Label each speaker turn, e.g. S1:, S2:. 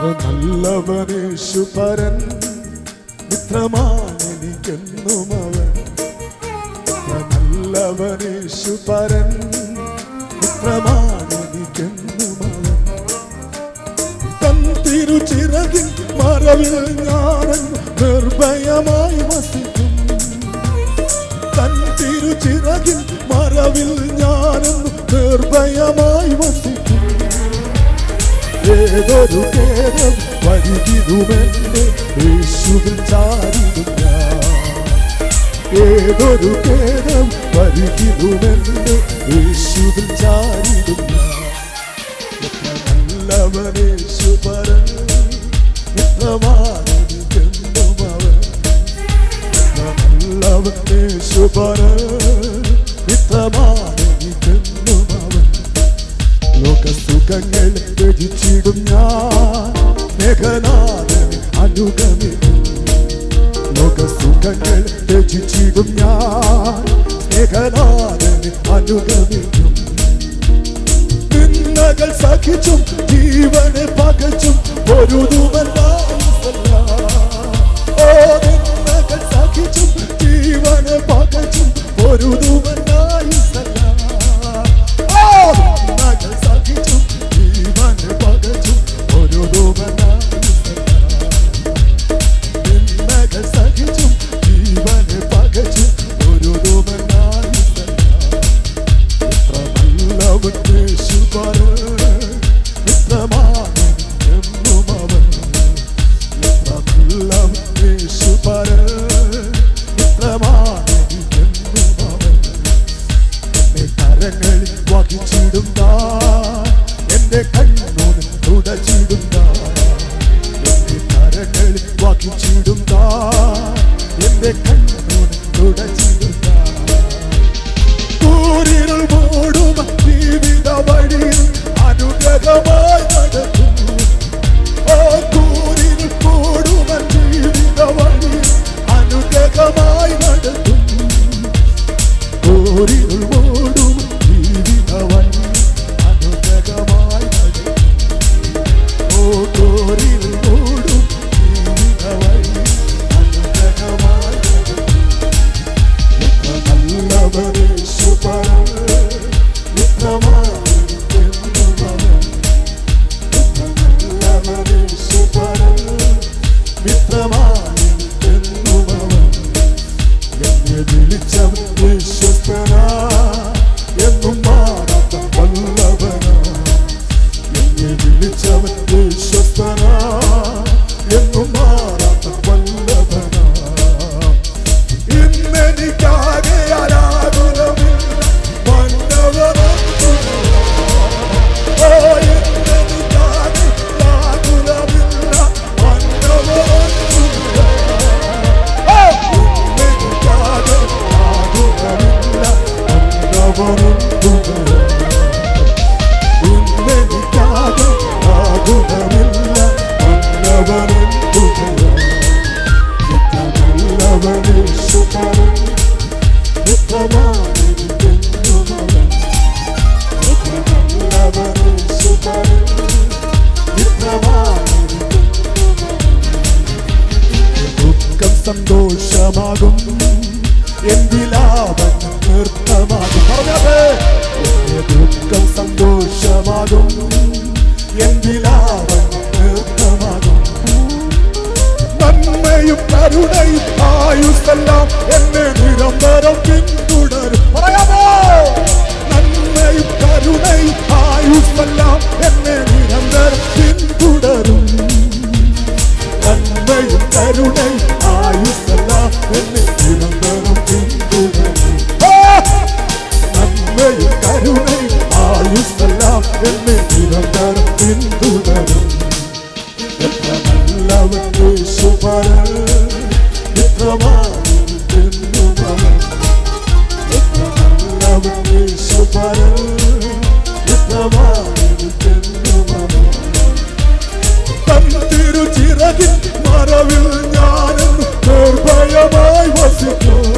S1: എത്ര നല്ലവനേശു പരൻ. മിത്രമാണെനിക്കെന്നും അവൻ എത്ര നല്ലവനേശു പരൻ. മിത്രമാണെനിക്കെന്നും അവൻ തൻ തിരുചിറകിൽ മറവിൽ ഞാനൻ നിർഭയമായി വസിക്കും. തൻ തിരുചിറകിൽ മറവിൽ ഏതൊരു കേരം വരികിടുമെന്ന് യേശുവിൽ ചാരിടുക. ഏതൊരു കേരം വരികിടുമെന്ന് യേശുവിൽ ചാരിടുക. നല്ലവനേശു പരൻ മിത്രമാണെനിക്കെന്നും അവൻ നല്ലവനേശു പരൻ മിത്രമാണെനിക്കെന്നും ലോകസുഖങ്ങൾ രചിച്ചിടും ഞാൻ. മേഘനാഥൻ അനുഗമിക്കും ലോകസുഖങ്ങൾ രചിച്ചിടും ഞാൻ. മേഘനാഥൻ അനുഗമിക്കും നിന്നകൾ സഹിച്ചും ജീവനെ പകച്ചും പൊരുതുമല്ല. ഓ നിന്നകൾ സഹിച്ചും ജീവനെ പകച്ചും പൊരുതുമല്ലായി എന്നെ വഹിച്ചിടുന്ന വഹിച്ചിടും എന്റെ കണ്ണോട് തുടച്ചിടുന്ന എന്റെ കരങ്ങളിൽ വഹിച്ചിടുന്ന എന്റെ കണ്ണോട് തുടച്ചിടുന്ന ൂരിൽ മൂടും ജീവിത വഴിയിൽ അനുഗ്രഹമായി നടക്കും. മന്നവനൊന്നുമില്ല. ഇന്നെനിക്കാകെ ആരാധനമില്ല മന്നവനൊന്നുമില്ല. ദുഃഖം സന്തോഷമാകും എന്തിലാവൻ ദുഃഖം സന്തോഷമാകും. എന്തിലാവൻ നൃത്തമാകും. നന്മയും കരുണയും ആയുസെല്ലാം എന്നെ നിരന്തരം പിന്തുടരും മറവിൽ ഞാനും നിർഭയമായി വസിക്കും